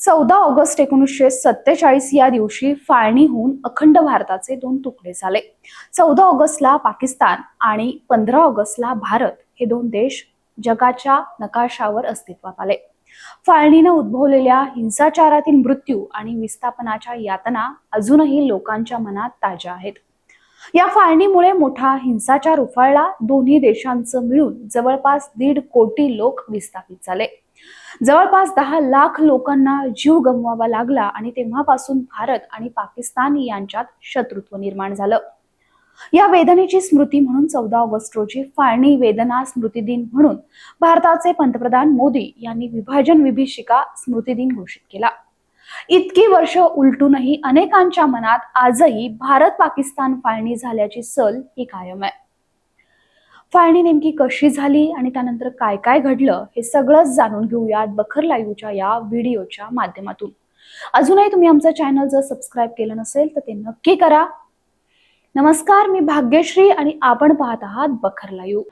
चौदा ऑगस्ट एकोणीसशे सत्तेचाळीस या दिवशी फाळणी होऊन अखंड भारताचे दोन तुकडे झाले. चौदा ऑगस्टला पाकिस्तान आणि पंधरा ऑगस्टला भारत हे दोन देश जगाच्या नकाशावर अस्तित्वात आले. फाळणीनं उद्भवलेल्या हिंसाचारातील मृत्यू आणि विस्थापनाच्या यातना अजूनही लोकांच्या मनात ताज्या आहेत. या फाळणीमुळे मोठा हिंसाचार उफाळला. दोन्ही देशांचं मिळून जवळपास दीड कोटी लोक विस्थापित झाले. जवळपास दहा लाख लोकांना जीव गमवावा लागला आणि तेव्हापासून भारत आणि पाकिस्तान यांच्यात शत्रुत्व निर्माण झालं. या वेदनेची स्मृती म्हणून चौदा ऑगस्ट रोजी फाळणी वेदना स्मृती दिन म्हणून भारताचे पंतप्रधान मोदी यांनी विभाजन विभीषिका स्मृती दिन घोषित केला. इतकी वर्ष उलटूनही अनेकांच्या मनात आजही भारत पाकिस्तान फाळणी झाल्याची सल ही कायम आहे. फाळणी नेमकी कशी झाली आणि त्यानंतर काय काय घडलं हे सगळंच जाणून घेऊयात बखर लाईव्हच्या या व्हिडिओच्या माध्यमातून. अजूनही तुम्ही आमचं चॅनल जर सबस्क्राईब केलं नसेल तर ते नक्की करा. नमस्कार मी भाग्यश्री आणि आपण पाहत आहात बखर लाईव्ह.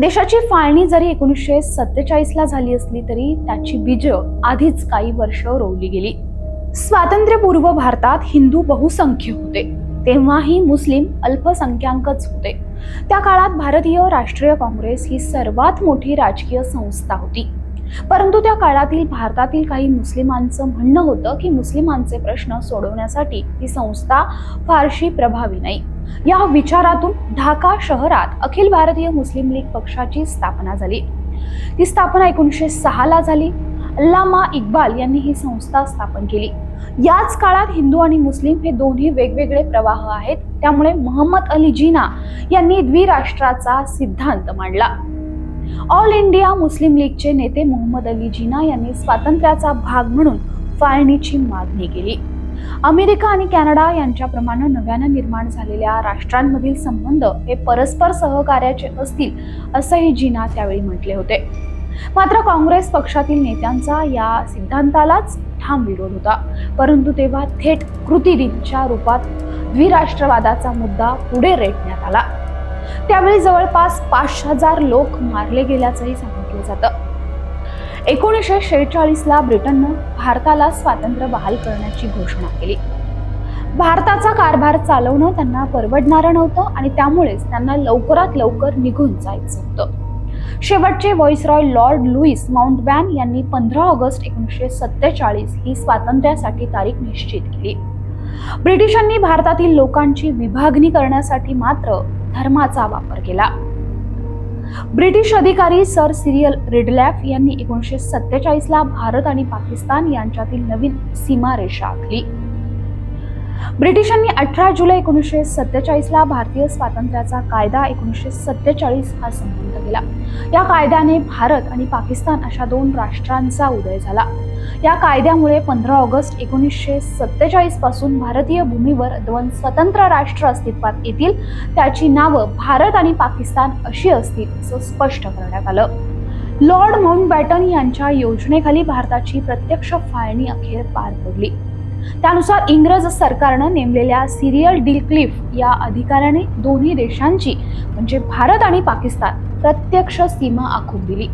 देशाची फाळणी जरी एकोणीसशे सत्तेचाळीस ला झाली असली तरी त्याची बीज आधीच काही वर्ष रोवली गेली. स्वातंत्र्यपूर्व भारतात हिंदू बहुसंख्य होते. तेव्हाही मुस्लिम अल्पसंख्याकच होते. त्या काळात भारतीय राष्ट्रीय काँग्रेस ही सर्वात मोठी राजकीय संस्था होती. परंतु त्या काळातील भारतातील काही मुस्लिमांचं म्हणणं होतं की मुस्लिमांचे प्रश्न सोडवण्यासाठी ही संस्था फारशी प्रभावी नाही. या विचारातून ढाका शहरात अखिल भारतीय मुस्लिम लीग पक्षाची स्थापना झाली. ती स्थापना एकोणीसशे सहा ला झाली. अल्लामा इक्बाल यांनी ही संस्था स्थापन केली. याच काळात हिंदू आणि मुस्लिम हे दोन्ही वेगवेगळे प्रवाह आहेत. त्यामुळे मोहम्मद अली जिना यांनी द्विराष्ट्राचा सिद्धांत मांडला. ऑल इंडिया मुस्लिम लीगचे नेते मोहम्मद अली जिना यांनी स्वातंत्र्याचा भाग म्हणून फाळणीची मागणी केली. अमेरिका आणि कॅनडा यांच्याप्रमाणे नव्यानं निर्माण झालेल्या राष्ट्रांमधील संबंध हे परस्पर सहकार्याचे असतील असंही जिना त्यावेळी म्हटले होते. मात्र काँग्रेस पक्षातील नेत्यांचा या सिद्धांतालाच ठाम विरोध होता. परंतु तेव्हा थेट कृती दिनच्या रूपात द्विराष्ट्रवादाचा मुद्दा पुढे रेटण्यात आला. त्यावेळी जवळपास पाच हजार लोक मारले गेल्याचंही सांगितलं जातं. एकोणीसशे शेहेचाळीसला ब्रिटननं भारताला स्वातंत्र्य बहाल करण्याची घोषणा केली. भारताचा कारभार चालवणं त्यांना परवडणारं नव्हतं आणि त्यामुळेच त्यांना लवकरात लवकर निघून जायचं होतं. शेवटचे व्हॉइसरॉय लॉर्ड लुईस माउंटबॅन यांनी पंधरा ऑगस्ट एकोणीसशे सत्तेचाळीस ही स्वातंत्र्यासाठी तारीख निश्चित केली. ब्रिटिशांनी भारतातील लोकांची विभागणी करण्यासाठी मात्र धर्माचा वापर केला. ब्रिटिश अधिकारी सर सिरियल रिडलॅफ यांनी एकोणीसशे सत्तेचाळीसला भारत आणि पाकिस्तान यांच्यातील नवीन सीमारेषा आखली. ब्रिटिशांनी अठरा जुलै एकोणीसशे सत्तेचाळीसला भारतीय स्वातंत्र्याचा कायदा एकोणीसशे सत्तेचाळीस हा संबंध केला. या कायद्याने भारत आणि पाकिस्तान अशा दोन राष्ट्रांचा उदय झाला. या कायद्यामुळे पंधरा ऑगस्ट एकोणीसशे सत्तेचाळीसपासून भारतीय भूमीवर दोन स्वतंत्र राष्ट्र अस्तित्वात येतील त्याची नावं भारत आणि पाकिस्तान अशी असतील असं स्पष्ट करण्यात आलं. लॉर्ड माउंटबॅटन यांच्या योजनेखाली भारताची प्रत्यक्ष फाळणी अखेर पार पडली. त्यानुसार इंग्रज सरकारनं नेमलेल्या सिरियल डिलक्लिफ या अधिकाऱ्याने दोन्ही देशांची म्हणजे भारत आणि पाकिस्तान प्रत्यक्ष सीमा आखून दिली.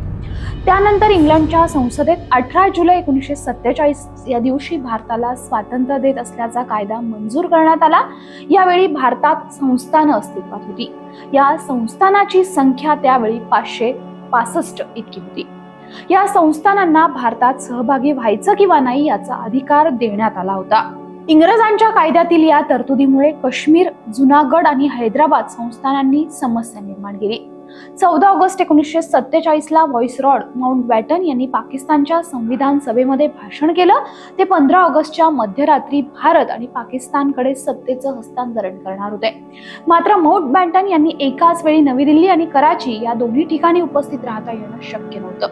त्यानंतर इंग्लंडच्या संसदेत अठरा जुलै एकोणीसशे सत्तेचाळीस या दिवशी भारताला स्वातंत्र्य देत असल्याचा कायदा मंजूर करण्यात आला. यावेळी भारतात संस्थानं अस्तित्वात होती. या संस्थानाची संख्या त्यावेळी पाचशे पासष्ट इतकी होती. या संस्थानांना भारतात सहभागी व्हायचं किंवा नाही याचा अधिकार देण्यात आला होता. इंग्रजांच्या कायद्यातील या तरतुदीमुळे काश्मीर जुनागड आणि हैदराबाद संस्थानांनी समस्या निर्माण केली. चौदा ऑगस्ट एकोणीसशे सत्तेचाळीस ला व्हॉइसरॉड माउंट बॅटन यांनी पाकिस्तानच्या संविधान सभेमध्ये भाषण केलं. ते पंधरा ऑगस्टच्या मध्यरात्री भारत आणि पाकिस्तानकडे सत्तेचं हस्तांतरण करणार होते. मात्र माउंट बॅटन यांनी एकाच वेळी नवी दिल्ली आणि कराची या दोन्ही ठिकाणी उपस्थित राहता येणं शक्य नव्हतं.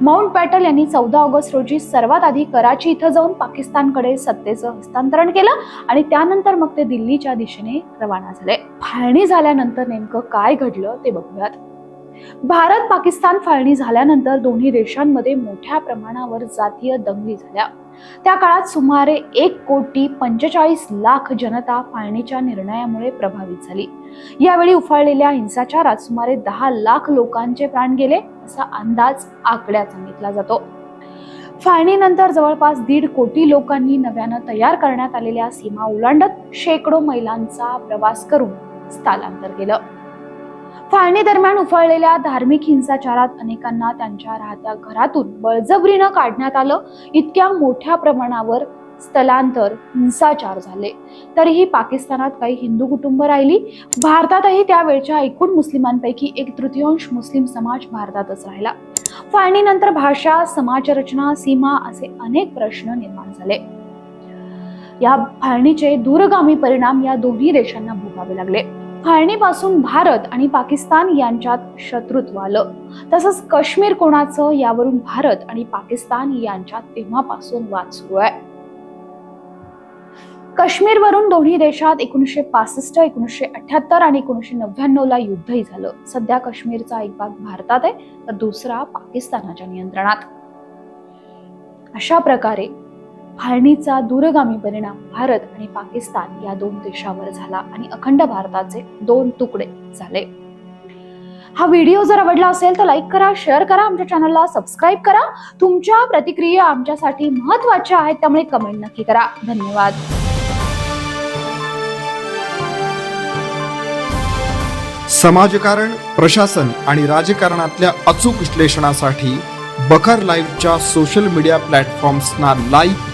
माउंट पॅटल यांनी चौदा ऑगस्ट रोजी सर्वात आधी कराची इथं जाऊन पाकिस्तानकडे सत्तेचं हस्तांतरण केलं आणि त्यानंतर मग ते दिल्लीच्या दिशेने रवाना झाले. फाळणी झाल्यानंतर नेमकं काय घडलं ते बघूयात. भारत पाकिस्तान फाळणी झाल्यानंतर दोन्ही देशांमध्ये मोठ्या प्रमाणावर जातीय दंगली झाल्या. त्या काळात सुमारे एक कोटी पंचेचाळीस लाख जनता फाळणीच्या निर्णयामुळे प्रभावित झाली. यावेळी उफाळलेल्या हिंसाचारात सुमारे दहा लाख लोकांचे प्राण गेले असा अंदाज आकड्यात सांगितला जातो. फाळणीनंतर जवळपास दीड कोटी लोकांनी नव्यानं तयार करण्यात आलेल्या सीमा ओलांडत शेकडो मैलांचा प्रवास करून स्थलांतर केलं. फाळणी दरम्यान उफाळलेल्या धार्मिक हिंसाचारात अनेकांना त्यांच्या राहत्या घरातून बळजबरीनं काढण्यात आलं. इतक्या मोठ्या प्रमाणावर स्थलांतर हिंसाचार झाले. तरीही पाकिस्तानात काही हिंदू कुटुंब राहिली. भारतातही त्यावेळच्या एकूण मुस्लिमांपैकी एक तृतीयांश मुस्लिम समाज भारतातच राहिला. फाळणीनंतर भाषा समाजरचना सीमा असे अनेक प्रश्न निर्माण झाले. या फाळणीचे दूरगामी परिणाम या दोन्ही देशांना भोगावे लागले. फाळणीपासून भारत आणि पाकिस्तान यांच्यात शत्रुत्व आलं. तसंच काश्मीर कोणाचं? यावरून भारत आणि पाकिस्तान यांच्यात तेव्हापासून वाद सुरू आहे. काश्मीरवरून दोन्ही देशात एकोणीसशे पासष्ट एकोणीसशे अठ्याहत्तर आणि एकोणीसशे नव्याण्णव ला युद्धही झालं. सध्या काश्मीरचा एक भाग भारतात आहे तर दुसरा पाकिस्तानाच्या नियंत्रणात. अशा प्रकारे फाळणीचा दूरगामी परिणाम भारत आणि पाकिस्तान या दोन देशावर झाला आणि अखंड भारताचे दोन तुकडे झाले. हा व्हिडिओ जर आवडला असेल तर लाईक करा शेअर करा आमच्या चॅनलला सबस्क्राईब करा. तुमच्या प्रतिक्रिया आमच्यासाठी महत्त्वाच्या आहेत त्यामुळे कमेंट नक्की करा. धन्यवाद. समाजकारण प्रशासन आणि राजकारणातल्या अचूक विश्लेषणासाठी बखर लाईव्हच्या सोशल मीडिया प्लॅटफॉर्म्सना लाईक